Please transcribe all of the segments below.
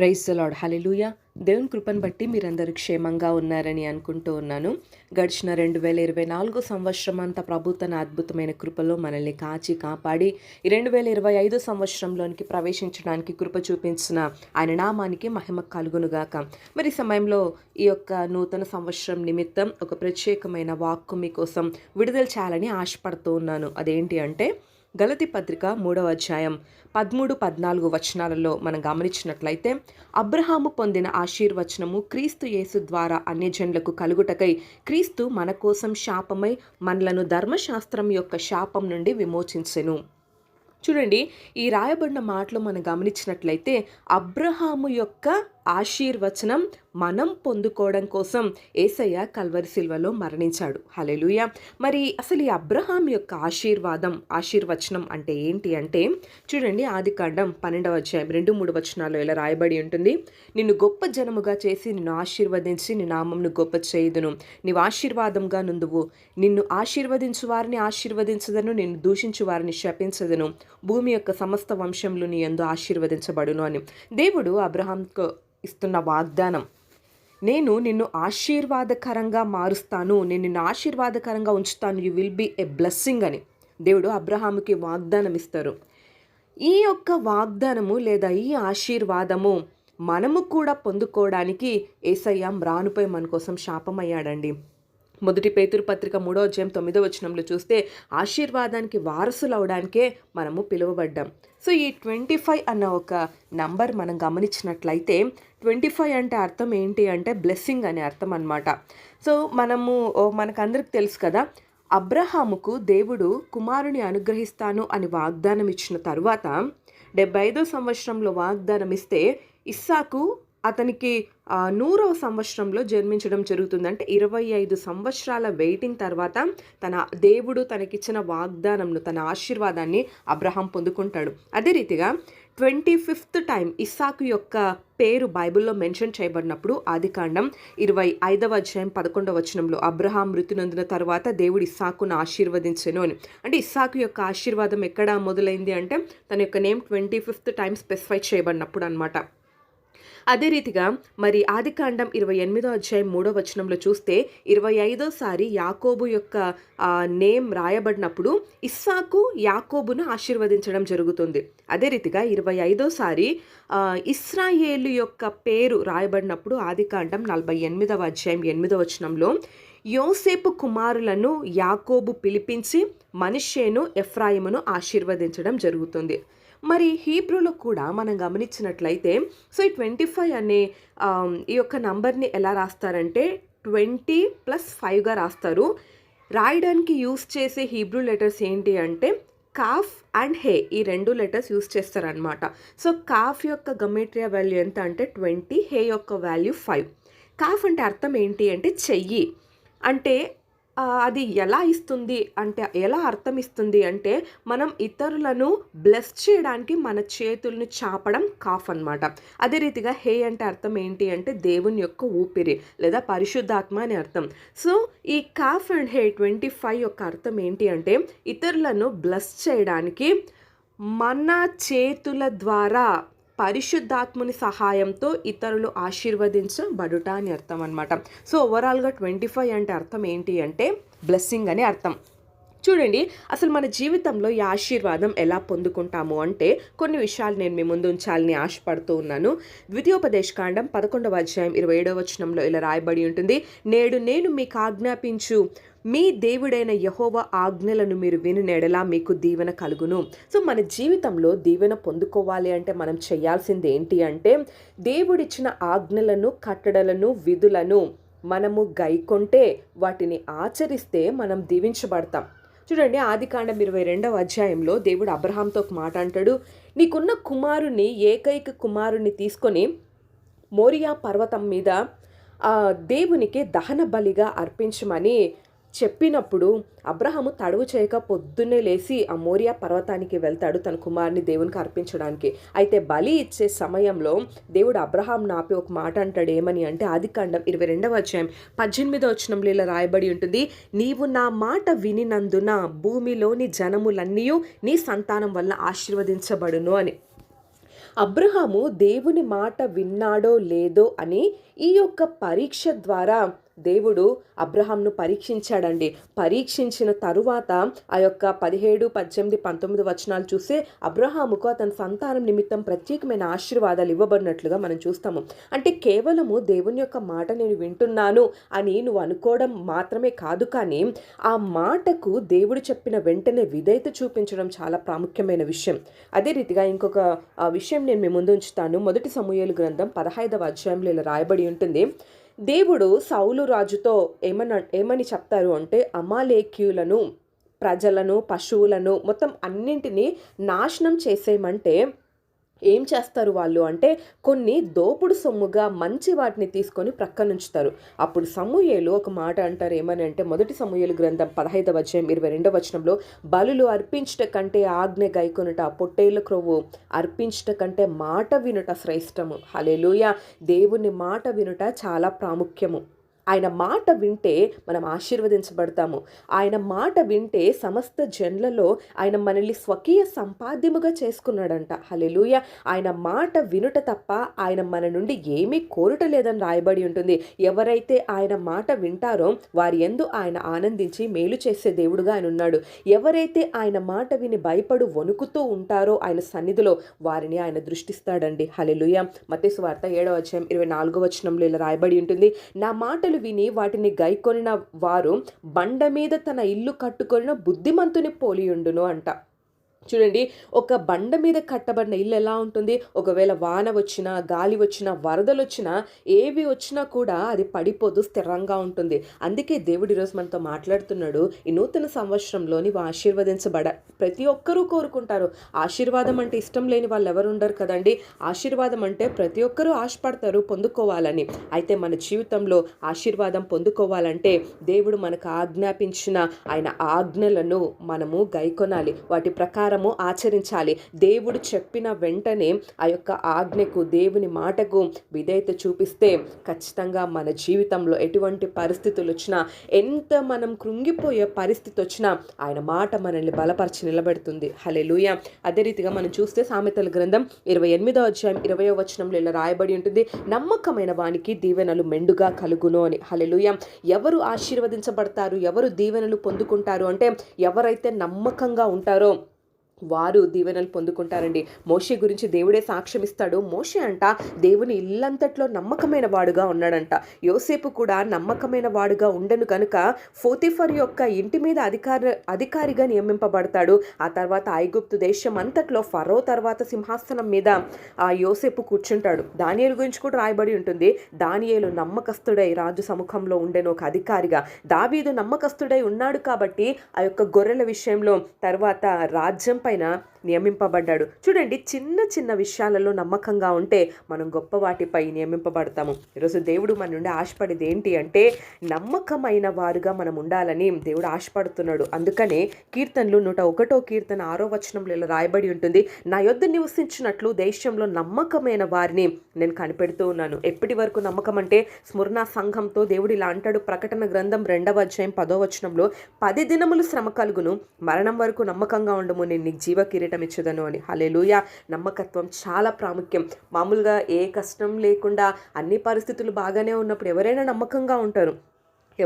Praise lord hallelujah దేవుని కృపను బట్టి మీరందరూ క్షేమంగా ఉన్నారని అనుకుంటూ ఉన్నాను. గడిచిన రెండు వేల ఇరవై నాలుగు సంవత్సరం అంతా ప్రభు తన అద్భుతమైన కృపలో మనల్ని కాచి కాపాడి రెండు వేల ఇరవై ఐదు సంవత్సరంలోనికి ప్రవేశించడానికి కృప చూపించిన ఆయన నామానికి మహిమ కలుగునుగాక. మరి సమయంలో ఈ యొక్క నూతన సంవత్సరం నిమిత్తం ఒక ప్రత్యేకమైన వాక్కు మీకోసం విడుదల చేయాలని ఆశపడుతూ ఉన్నాను. అదేంటి అంటే గలతి పత్రిక మూడవ అధ్యాయం పదమూడు పద్నాలుగు వచనాలలో మనం గమనించినట్లయితే అబ్రహాము పొందిన ఆశీర్వచనము క్రీస్తు యేసు ద్వారా అన్యజనులకు కలుగుటకై క్రీస్తు మన కోసం శాపమై మనలను ధర్మశాస్త్రం యొక్క శాపం నుండి విమోచించెను. చూడండి ఈ రాయబడిన మాటలు మనం గమనించినట్లయితే అబ్రహాము యొక్క ఆశీర్వచనం మనం పొందుకోవడం కోసం ఏసయ్య కల్వరి సిల్వలో మరణించాడు. హలెలుయ మరి అసలు ఈ అబ్రహాం యొక్క ఆశీర్వాదం ఆశీర్వచనం అంటే ఏంటి అంటే చూడండి ఆది కాండం పన్నెండవ అధ్యాయం రెండు మూడు వచనాల్లో ఇలా రాయబడి ఉంటుంది. నిన్ను గొప్ప జనముగా చేసి నిన్ను ఆశీర్వదించి నీ నామంను గొప్ప చేయుదును. నీవు ఆశీర్వాదంగా నుందువు నిన్ను ఆశీర్వదించు వారిని ఆశీర్వదించదను. నిన్ను దూషించు వారిని శపించదను. భూమి యొక్క సమస్త వంశంలో నీ ఎందు ఆశీర్వదించబడును అని. దేవుడు అబ్రహాంకు ఇస్తున్న వాగ్దానం. నేను నిన్ను ఆశీర్వాదకరంగా మారుస్తాను. నేను నిన్ను ఆశీర్వాదకరంగా ఉంచుతాను. You will be a blessing అని. దేవుడు అబ్రహాముకి వాగ్దానం ఇస్తారు. ఈ యొక్క వాగ్దానము లేదా ఈ ఆశీర్వాదము మనము కూడా పొందుకోవడానికి ఏసయ్య మ్రానుపై మన కోసం శాపమయ్యాడండి. మొదటి పేతురు పత్రిక మూడో అధ్యాయం తొమ్మిదో వచనంలో చూస్తే ఆశీర్వాదానికి వారసులు అవడానికే మనము పిలువబడ్డాం. సో ఈ ట్వంటీ ఫైవ్ అన్న ఒక నంబర్ మనం గమనించినట్లయితే ట్వంటీ ఫైవ్ అంటే అర్థం ఏంటి అంటే బ్లెస్సింగ్ అనే అర్థం అనమాట సో మనము మనకందరికి తెలుసు కదా అబ్రహాముకు దేవుడు కుమారుని అనుగ్రహిస్తాను అని వాగ్దానం ఇచ్చిన తర్వాత డెబ్బై ఐదో సంవత్సరంలో వాగ్దానం ఇస్తే ఇస్సాకు అతనికి నూరవ సంవత్సరంలో జన్మించడం జరుగుతుంది. అంటే ఇరవై ఐదు సంవత్సరాల వెయిటింగ్ తర్వాత తన దేవుడు తనకిచ్చిన వాగ్దానంను తన ఆశీర్వాదాన్ని అబ్రహాం పొందుకుంటాడు. అదే రీతిగా ట్వంటీ ఫిఫ్త్ టైం ఇస్సాకు యొక్క పేరు బైబిల్లో మెన్షన్ చేయబడినప్పుడు ఆదికాండం ఇరవై ఐదవ అధ్యాయం పదకొండవ వచనంలో అబ్రహాం మృతి నొందిన తర్వాత దేవుడు ఇస్సాకును ఆశీర్వదించెను అని. అంటే ఇస్సాకు యొక్క ఆశీర్వాదం ఎక్కడ మొదలైంది అంటే తన యొక్క name twenty fifth time specify చేయబడినప్పుడు అనమాట అదే రీతిగా మరి ఆదికాండం ఇరవై ఎనిమిదో అధ్యాయం మూడో వచనంలో చూస్తే ఇరవై ఐదోసారి యాకోబు యొక్క నేమ్ రాయబడినప్పుడు ఇస్సాకు యాకోబును ఆశీర్వదించడం జరుగుతుంది. అదే రీతిగా ఇరవై ఐదోసారి సారి ఇస్రాయేలు యొక్క పేరు రాయబడినప్పుడు ఆదికాండం నలభై ఎనిమిదవ అధ్యాయం ఎనిమిదవ వచనంలో యోసేపు కుమారులను యాకోబు పిలిపించి మనిషేను ఎఫ్రాయిమును ఆశీర్వదించడం జరుగుతుంది. మరి హీబ్రూలో కూడా మనం గమనించినట్లయితే సో ఈ ట్వంటీ ఫైవ్ అనే ఈ యొక్క నంబర్ని ఎలా రాస్తారంటే ట్వంటీ ప్లస్ ఫైవ్గా రాస్తారు. రాయడానికి యూస్ చేసే హీబ్రూ లెటర్స్ ఏంటి అంటే కాఫ్ అండ్ హే ఈ రెండు లెటర్స్ యూస్ చేస్తారనమాట సో కాఫ్ యొక్క గమేట్రియా వాల్యూ ఎంత అంటే ట్వంటీ హే యొక్క వాల్యూ ఫైవ్. కాఫ్ అంటే అర్థం ఏంటి అంటే చెయ్యి. అంటే అది ఎలా ఇస్తుంది అంటే ఎలా అర్థం ఇస్తుంది అంటే మనం ఇతరులను బ్లెస్ చేయడానికి మన చేతుల్ని చాపడం కాఫ్ అన్నమాట. అదే రీతిగా హే అంటే అర్థం ఏంటి అంటే దేవుని యొక్క ఊపిరి లేదా పరిశుద్ధాత్మ అని అర్థం. సో ఈ kaph and he twenty five యొక్క అర్థం ఏంటి అంటే ఇతరులను బ్లెస్ చేయడానికి మన చేతుల ద్వారా పరిశుద్ధాత్ముని సహాయంతో ఇతరులు ఆశీర్వదించబడుట అని అర్థం అనమాట సో ఓవరాల్గా ట్వంటీ ఫైవ్ అంటే అర్థం ఏంటి అంటే బ్లెస్సింగ్ అని అర్థం. చూడండి అసలు మన జీవితంలో ఈ ఆశీర్వాదం ఎలా పొందుకుంటాము అంటే కొన్ని విషయాలు నేను మీ ముందు ఉంచాలని ఆశపడుతూ ఉన్నాను. ద్వితీయోపదేశకాండం పదకొండవ అధ్యాయం ఇరవై ఏడవ వచనంలో ఇలా రాయబడి ఉంటుంది. నేడు నేను మీకు ఆజ్ఞాపించు. మీ దేవుడైన యహోవ ఆజ్ఞలను మీరు వినినెడలా మీకు దీవెన కలుగును. సో మన జీవితంలో దీవెన పొందుకోవాలి అంటే మనం చేయాల్సింది ఏంటి అంటే దేవుడిచ్చిన ఆజ్ఞలను కట్టడలను విధులను మనము గైకొంటే వాటిని ఆచరిస్తే మనం దీవించబడతాం. చూడండి ఆదికాండం ఇరవై రెండవ అధ్యాయంలో దేవుడు అబ్రహాంతో ఒక మాట అంటాడు. నీకున్న కుమారుని ఏకైక కుమారుని తీసుకొని మోరియా పర్వతం మీద దేవునికి దహన బలిగా అర్పించమని చెప్పినప్పుడు అబ్రహము తడవు చేయక పొద్దున్నే లేచి ఆ మోరియా పర్వతానికి వెళ్తాడు తన కుమారుని దేవునికి అర్పించడానికి. అయితే బలి ఇచ్చే సమయంలో దేవుడు అబ్రహాం నాపి ఒక మాట అంటాడు ఏమని అంటే ఆదికాండం ఇరవై రెండవ అధ్యాయం పద్దెనిమిదో వచనంలో ఇలా రాయబడి ఉంటుంది నీవు నా మాట వినినందున భూమిలోని జనములన్నీ నీ సంతానం వల్ల ఆశీర్వదించబడును అని. అబ్రహాము దేవుని మాట విన్నాడో లేదో అని ఈ యొక్క పరీక్ష ద్వారా దేవుడు అబ్రహాంను పరీక్షించాడండి. పరీక్షించిన తరువాత ఆ యొక్క పదిహేడు పద్దెనిమిది పంతొమ్మిది వచనాలు చూస్తే అబ్రహాముకు అతని సంతానం నిమిత్తం ప్రత్యేకమైన ఆశీర్వాదాలు ఇవ్వబడినట్లుగా మనం చూస్తాము. అంటే కేవలము దేవుని యొక్క మాట నేను వింటున్నాను అని నువ్వు అనుకోవడం మాత్రమే కాదు కానీ ఆ మాటకు దేవుడు చెప్పిన వెంటనే విధేయత చూపించడం చాలా ప్రాముఖ్యమైన విషయం. అదే రీతిగా ఇంకొక విషయం నేను మీ ముందు ఉంచుతాను. మొదటి సమూహలు గ్రంథం పదహైదవ అధ్యాయంలో ఇలా రాయబడి ఉంటుంది. దేవుడు సౌలు రాజుతో ఏమన ఏమని చెప్తారు అంటే అమాలేక్యులను ప్రజలను పశువులను మొత్తం అన్నింటినీ నాశనం చేసేయమంటే ఏం చేస్తారు వాళ్ళు అంటే కొన్ని దోపుడు సొమ్ముగా మంచి వాటిని తీసుకొని ప్రక్కనుంచుతారు అప్పుడు సమూయేలు ఒక మాట అంటారు ఏమని అంటే మొదటి సమూయేలు గ్రంథం పదహైదవ అధ్యాయం ఇరవై రెండవ వచనంలో బలులు అర్పించట కంటే ఆజ్ఞ గైకొనుట పొట్టేళ్ళ క్రొవ్వు అర్పించట కంటే మాట వినుట శ్రేష్టము. హలేలుయ దేవుని మాట వినుట చాలా ప్రాముఖ్యము. ఆయన మాట వింటే మనం ఆశీర్వదించబడతాము. ఆయన మాట వింటే సమస్త జన్లలో ఆయన మనల్ని స్వకీయ సంపాద్యముగా చేసుకున్నాడంట. హలెలుయ ఆయన మాట వినుట తప్ప ఆయన మన నుండి ఏమీ కోరుట లేదని రాయబడి ఉంటుంది. ఎవరైతే ఆయన మాట వింటారో వారి ఎందు ఆయన ఆనందించి మేలు చేసే దేవుడుగా ఆయన ఉన్నాడు. ఎవరైతే ఆయన మాట విని భయపడు వణుకుతూ ఉంటారో ఆయన సన్నిధిలో వారిని ఆయన దృష్టిస్తాడండి. హలెలుయ మతేసు వార్త ఏడవ అధ్యాయం ఇరవై నాలుగో వచనంలో ఇలా రాయబడి ఉంటుంది. నా మాట మాటలు విని వాటిని గైకొనిన వారు బండ మీద తన ఇల్లు కట్టుకొనిన బుద్ధిమంతుని పోలియుండును అంట. చూడండి ఒక బండ మీద కట్టబడిన ఇల్లు ఎలా ఉంటుంది? ఒకవేళ వాన వచ్చినా గాలి వచ్చినా వరదలు వచ్చినా ఏవి వచ్చినా కూడా అది పడిపోదు స్థిరంగా ఉంటుంది. అందుకే దేవుడు ఈరోజు మనతో మాట్లాడుతున్నాడు. ఈ నూతన సంవత్సరంలో నీవు ఆశీర్వదించబడ ప్రతి ఒక్కరూ కోరుకుంటారు. ఆశీర్వాదం అంటే ఇష్టం లేని వాళ్ళు ఎవరు ఉండరు కదండి? ఆశీర్వాదం అంటే ప్రతి ఒక్కరూ ఆశపడతారు పొందుకోవాలని. అయితే మన జీవితంలో ఆశీర్వాదం పొందుకోవాలంటే దేవుడు మనకు ఆజ్ఞాపించిన ఆయన ఆజ్ఞలను మనము గైకొనాలి. వాటి ప్రకారం ప్రకారము ఆచరించాలి. దేవుడు చెప్పిన వెంటనే ఆ యొక్క ఆజ్ఞకు దేవుని మాటకు విధేయత చూపిస్తే ఖచ్చితంగా మన జీవితంలో ఎటువంటి పరిస్థితులు వచ్చినా ఎంత మనం కృంగిపోయే పరిస్థితి వచ్చినా ఆయన మాట మనల్ని బలపరిచి నిలబెడుతుంది. హలే అదే రీతిగా మనం చూస్తే సామెతల గ్రంథం ఇరవై ఎనిమిదో అధ్యాయం ఇరవయో వచనంలో ఇలా రాయబడి ఉంటుంది. నమ్మకమైన వానికి దీవెనలు మెండుగా కలుగును అని. హలెలుయ ఎవరు ఆశీర్వదించబడతారు? ఎవరు దీవెనలు పొందుకుంటారు? అంటే ఎవరైతే నమ్మకంగా ఉంటారో వారు దీవెనలు పొందుకుంటారండి. మోషే గురించి దేవుడే సాక్ష్యం ఇస్తాడు. మోషే అంట దేవుని ఇల్లంతట్లో నమ్మకమైన వాడుగా ఉన్నాడంట. యోసేపు కూడా నమ్మకమైన వాడుగా ఉండను కనుక ఫోతిఫర్ యొక్క ఇంటి మీద అధికార అధికారిగా నియమింపబడతాడు. ఆ తర్వాత ఐగుప్తు దేశం అంతట్లో ఫరో తర్వాత సింహాసనం మీద ఆ యోసేపు కూర్చుంటాడు. దానియలు గురించి కూడా రాయబడి ఉంటుంది. దానియేలు నమ్మకస్తుడై రాజు సముఖంలో ఉండేను ఒక అధికారిగా. దావీదు నమ్మకస్తుడై ఉన్నాడు కాబట్టి ఆ యొక్క గొర్రెల విషయంలో తర్వాత రాజ్యంపై పైన నియమింపబడ్డాడు. చూడండి చిన్న చిన్న విషయాలలో నమ్మకంగా ఉంటే మనం గొప్ప వాటిపై నియమింపబడతాము. ఈరోజు దేవుడు మన నుండి ఆశపడేది ఏంటి అంటే నమ్మకమైన వారుగా మనం ఉండాలని దేవుడు ఆశపడుతున్నాడు. అందుకనే కీర్తనలు నూట ఒకటో కీర్తన ఆరో వచనంలో ఇలా రాయబడి ఉంటుంది నా యొద్ద నివసించినట్లు దేశంలో నమ్మకమైన వారిని నేను కనిపెడుతూ ఉన్నాను. ఎప్పటి వరకు నమ్మకం అంటే స్మరణ సంఘంతో దేవుడు ఇలా అంటాడు. ప్రకటన గ్రంథం రెండవ అధ్యాయం పదో వచనంలో పది దినములు శ్రమ కలుగును మరణం వరకు నమ్మకంగా ఉండము నేను నీకు జీవ కిరీటం ఇచ్చేదను అని. హలేలుయ నమ్మకత్వం చాలా ప్రాముఖ్యం. మామూలుగా ఏ కష్టం లేకుండా అన్ని పరిస్థితులు బాగానే ఉన్నప్పుడు ఎవరైనా నమ్మకంగా ఉంటారు.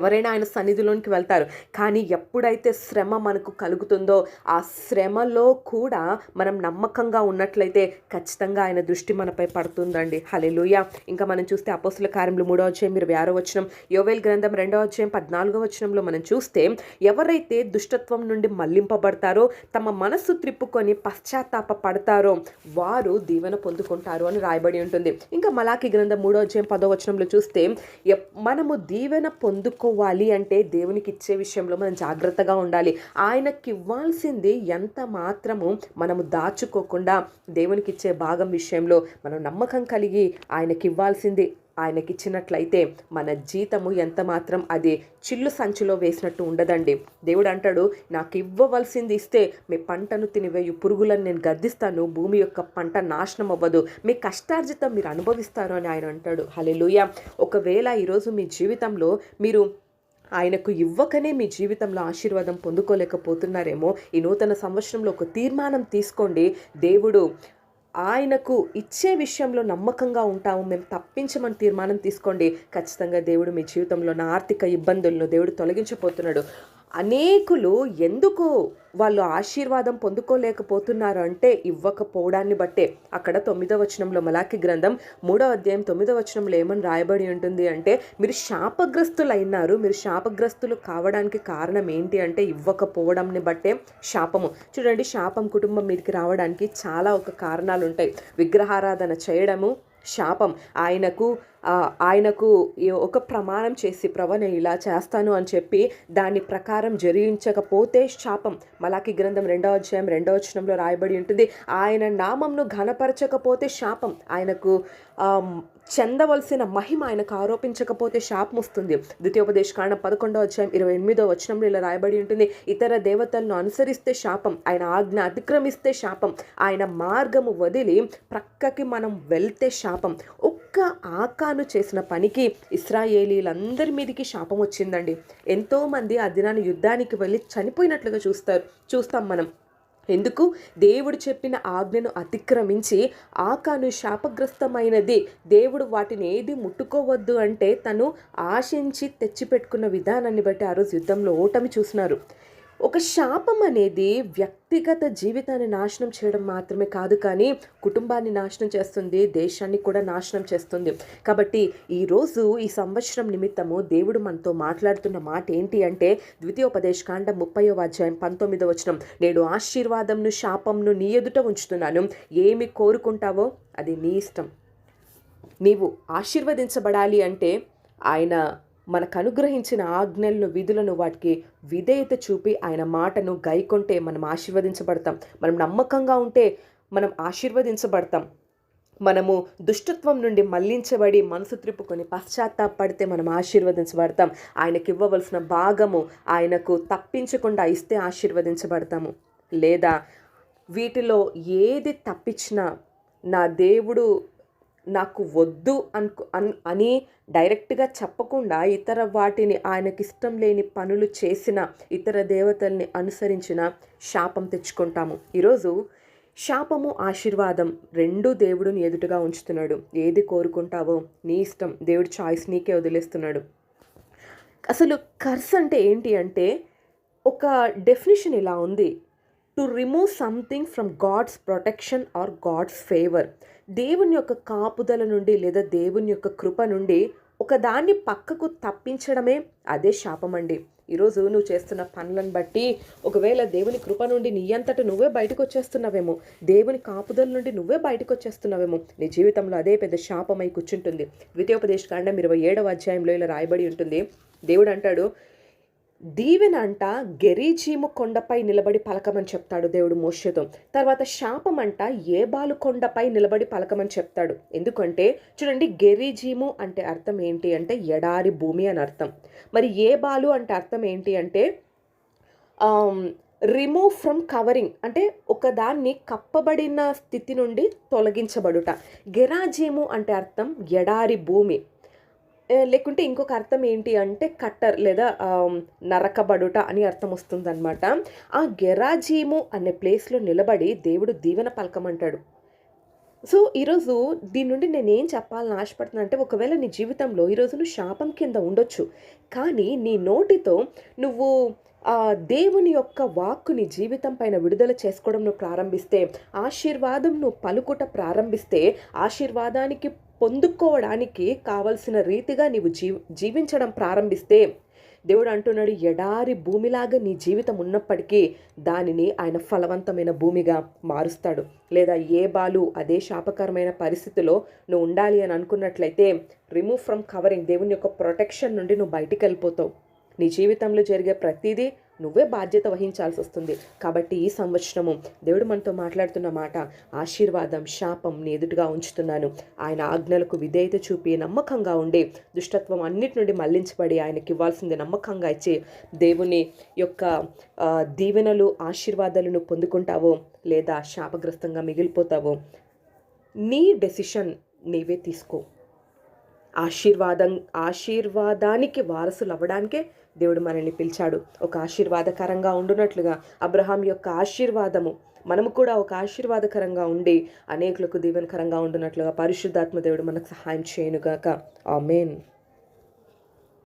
ఎవరైనా ఆయన సన్నిధిలోనికి వెళ్తారు. కానీ ఎప్పుడైతే శ్రమ మనకు కలుగుతుందో ఆ శ్రమలో కూడా మనం నమ్మకంగా ఉన్నట్లయితే ఖచ్చితంగా ఆయన దృష్టి మనపై పడుతుందండి. హలెలుయ ఇంకా మనం చూస్తే అపోసుల కార్యములు మూడో అధ్యాయం ఇరవై ఆరో వచనం యోవేల్ గ్రంథం రెండో అధ్యాయం పద్నాలుగో వచనంలో మనం చూస్తే ఎవరైతే దుష్టత్వం నుండి మళ్ళింపబడతారో తమ మనస్సు త్రిప్పుకొని పశ్చాత్తాప పడతారో వారు దీవెన పొందుకుంటారు అని రాయబడి ఉంటుంది. ఇంకా మలాకి గ్రంథం మూడో అధ్యాయం పదో వచనంలో చూస్తే మనము దీవెన పొందుకు తీసుకోవాలి అంటే దేవునికి ఇచ్చే విషయంలో మనం జాగ్రత్తగా ఉండాలి. ఆయనకి ఇవ్వాల్సింది ఎంత మాత్రము మనము దాచుకోకుండా దేవునికి ఇచ్చే భాగం విషయంలో మనం నమ్మకం కలిగి ఆయనకి ఇవ్వాల్సింది ఆయనకిచ్చినట్లయితే మన జీతము ఎంత మాత్రం అది చిల్లు సంచిలో వేసినట్టు ఉండదండి. దేవుడు అంటాడు నాకు ఇవ్వవలసింది ఇస్తే మీ పంటను తినివేయు పురుగులను నేను గర్దిస్తాను భూమి యొక్క పంట నాశనం అవ్వదు మీ కష్టార్జితం మీరు అనుభవిస్తారు అని ఆయన అంటాడు. హలెలుయ ఒకవేళ ఈరోజు మీ జీవితంలో మీరు ఆయనకు ఇవ్వకనే మీ జీవితంలో ఆశీర్వాదం పొందుకోలేకపోతున్నారేమో ఈ నూతన సంవత్సరంలో ఒక తీర్మానం తీసుకోండి. దేవుడు ఆయనకు ఇచ్చే విషయంలో నమ్మకంగా ఉంటాము. మేము తప్పించమని తీర్మానం తీసుకోండి. ఖచ్చితంగా దేవుడు మీ జీవితంలో నా ఆర్థిక ఇబ్బందులను దేవుడు తొలగించబోతున్నాడు. అనేకులు ఎందుకు వాళ్ళు ఆశీర్వాదం పొందుకోలేకపోతున్నారు అంటే ఇవ్వకపోవడాన్ని బట్టే అక్కడ తొమ్మిదో వచనంలో మలాకి గ్రంథం మూడో అధ్యాయం తొమ్మిదో వచనంలో ఏమని రాయబడి ఉంటుంది అంటే మీరు శాపగ్రస్తులు అయినారు మీరు శాపగ్రస్తులు కావడానికి కారణం ఏంటి అంటే ఇవ్వకపోవడంని బట్టే శాపము. చూడండి శాపం కుటుంబం మీదకి రావడానికి చాలా ఒక కారణాలు ఉంటాయి విగ్రహారాధన చేయడము శాపం. ఆయనకు ఆయనకు ఒక ప్రమాణం చేసి ప్రభ నేను ఇలా చేస్తాను అని చెప్పి దాని ప్రకారం జరిగించకపోతే శాపం. మలాకి గ్రంథం రెండవ అధ్యాయం రెండవ వచనంలో రాయబడి ఉంటుంది ఆయన నామంను ఘనపరచకపోతే శాపం. ఆయనకు చెందవలసిన మహిమ ఆయనకు ఆరోపించకపోతే శాపం వస్తుంది. ద్వితీయోపదేశ కారణం పదకొండవ అధ్యాయం ఇరవై ఎనిమిదో వచనంలో ఇలా రాయబడి ఉంటుంది ఇతర దేవతలను అనుసరిస్తే శాపం. ఆయన ఆజ్ఞ అతిక్రమిస్తే శాపం. ఆయన మార్గము వదిలి ప్రక్కకి మనం వెళ్తే శాపం. ఒక్క ఆకాను చేసిన పనికి ఇస్రాయేలీలందరి మీదకి శాపం వచ్చిందండి. ఎంతోమంది ఆ దినాన్ని యుద్ధానికి వెళ్ళి చనిపోయినట్లుగా చూస్తారు. చూస్తాం మనం. ఎందుకు? దేవుడు చెప్పిన ఆజ్ఞను అతిక్రమించి ఆకాను శాపగ్రస్తమైనది. దేవుడు వాటిని ఏది ముట్టుకోవద్దు అంటే తను ఆశించి తెచ్చిపెట్టుకున్న విధానాన్ని బట్టి ఆ రోజు యుద్ధంలో ఓటమి చూసినారు. ఒక శాపం అనేది వ్యక్తిగత జీవితాన్ని నాశనం చేయడం మాత్రమే కాదు కానీ కుటుంబాన్ని నాశనం చేస్తుంది దేశాన్ని కూడా నాశనం చేస్తుంది. కాబట్టి ఈరోజు ఈ సంవత్సరం నిమిత్తము దేవుడు మనతో మాట్లాడుతున్న మాట ఏంటి అంటే ద్వితీయోపదేశ కాండ ముప్పయో అధ్యాయం పంతొమ్మిదో వచనం. నేడు ఆశీర్వాదంను శాపంను నీ ఎదుట ఉంచుతున్నాను. ఏమి కోరుకుంటావో అది నీ ఇష్టం. నీవు ఆశీర్వదించబడాలి అంటే ఆయన మనకు అనుగ్రహించిన ఆజ్ఞలను విధులను వాటికి విధేయత చూపి ఆయన మాటను గైకొంటే మనం ఆశీర్వదించబడతాం. మనం నమ్మకంగా ఉంటే మనం ఆశీర్వదించబడతాం. మనము దుష్టత్వం నుండి మళ్ళించబడి మనసు త్రిప్పుకొని పశ్చాత్తాపడితే మనం ఆశీర్వదించబడతాం. ఆయనకి ఇవ్వవలసిన భాగము ఆయనకు తప్పించకుండా ఇస్తే ఆశీర్వదించబడతాము. లేదా వీటిలో ఏది తప్పించినా నా దేవుడు నాకు వద్దు అనుకు అన్ అని డైరెక్ట్గా చెప్పకుండా ఇతర వాటిని ఆయనకి ఇష్టం లేని పనులు చేసిన ఇతర దేవతల్ని అనుసరించిన శాపం తెచ్చుకుంటాము. ఈరోజు శాపము ఆశీర్వాదం రెండు దేవుడిని ఎదుటగా ఉంచుతున్నాడు. ఏది కోరుకుంటావో నీ ఇష్టం. దేవుడి చాయిస్ నీకే వదిలేస్తున్నాడు. అసలు కర్స్ అంటే ఏంటి అంటే ఒక డెఫినేషన్ ఇలా ఉంది. To remove something from God's protection or God's favour దేవుని యొక్క కాపుదల నుండి లేదా దేవుని యొక్క కృప నుండి ఒక దాన్ని పక్కకు తప్పించడమే అదే శాపం అండి ఈరోజు నువ్వు చేస్తున్న పనులను బట్టి ఒకవేళ దేవుని కృప నుండి నీ అంతట నువ్వే బయటకు వచ్చేస్తున్నావేమో దేవుని కాపుదల నుండి నువ్వే బయటకు వచ్చేస్తున్నావేమో నీ జీవితంలో అదే పెద్ద శాపమై కూర్చుంటుంది. ద్వితీయోపదేశ కాండం ఇరవై ఏడవ అధ్యాయంలో ఇలా రాయబడి ఉంటుంది. దేవుడు అంటాడు దీవెన అంట గెరీజీము కొండపై నిలబడి పలకమని చెప్తాడు దేవుడు మోషతో. తర్వాత శాపం అంట ఏబాలు కొండపై నిలబడి పలకమని చెప్తాడు. ఎందుకంటే చూడండి గెరీజీము అంటే అర్థం ఏంటి అంటే ఎడారి భూమి అని అర్థం. మరి ఏబాలు అంటే అర్థం ఏంటి అంటే రిమూవ్ ఫ్రమ్ కవరింగ్ అంటే ఒకదాన్ని కప్పబడిన స్థితి నుండి తొలగించబడుట. గెరాజీము అంటే అర్థం ఎడారి భూమి. లేకుంటే ఇంకొక అర్థం ఏంటి అంటే కట్టర్ లేదా నరకబడుట అని అర్థం వస్తుందన్నమాట. ఆ గెరాజీము అనే ప్లేస్లో నిలబడి దేవుడు దీవెన పలకమంటాడు. సో ఈరోజు దీని నుండి నేను ఏం చెప్పాలని ఆశపడుతున్నా అంటే ఒకవేళ నీ జీవితంలో ఈరోజు నువ్వు శాపం కింద ఉండొచ్చు కానీ నీ నోటితో నువ్వు ఆ దేవుని యొక్క వాక్కుని జీవితం పైన విడుదల చేసుకోవడం నువ్వు ప్రారంభిస్తే ఆశీర్వాదం నువ్వు పలుకుట ప్రారంభిస్తే ఆశీర్వాదానికి పొందుకోవడానికి కావలసిన రీతిగా నీవు జీ జీవించడం ప్రారంభిస్తే దేవుడు అంటున్నాడు ఎడారి భూమిలాగా నీ జీవితం ఉన్నప్పటికీ దానిని ఆయన ఫలవంతమైన భూమిగా మారుస్తాడు. లేదా ఏ బాలు అదే శాపకరమైన పరిస్థితిలో నువ్వు ఉండాలి అని అనుకున్నట్లయితే రిమూవ్ ఫ్రమ్ కవరింగ్ దేవుని యొక్క ప్రొటెక్షన్ నుండి నువ్వు బయటికి వెళ్ళిపోతావు. నీ జీవితంలో జరిగే ప్రతిదీ నువ్వే బాధ్యత వహించాల్సి వస్తుంది. కాబట్టి ఈ సంవత్సరము దేవుడు మనతో మాట్లాడుతున్న మాట ఆశీర్వాదం శాపం నీ ఎదుటిగా ఉంచుతున్నాను. ఆయన ఆజ్ఞలకు విధేయత చూపి నమ్మకంగా ఉండి దుష్టత్వం అన్నిటి నుండి మళ్ళించబడి ఆయనకి ఇవ్వాల్సింది నమ్మకంగా ఇచ్చి దేవుని యొక్క దీవెనలు ఆశీర్వాదాలను పొందుకుంటావో లేదా శాపగ్రస్తంగా మిగిలిపోతావో నీ డెసిషన్ నీవే తీసుకో. ఆశీర్వాదం ఆశీర్వాదానికి వారసులు అవ్వడానికే దేవుడు మనల్ని పిలిచాడు. ఒక ఆశీర్వాదకరంగా ఉండునట్లుగా అబ్రహాం యొక్క ఆశీర్వాదము మనము కూడా ఒక ఆశీర్వాదకరంగా ఉండి అనేకులకు దీవెనకరంగా ఉండునట్లుగా పరిశుద్ధాత్మ దేవుడు మనకు సహాయం చేయనుగాక. ఆమెన్.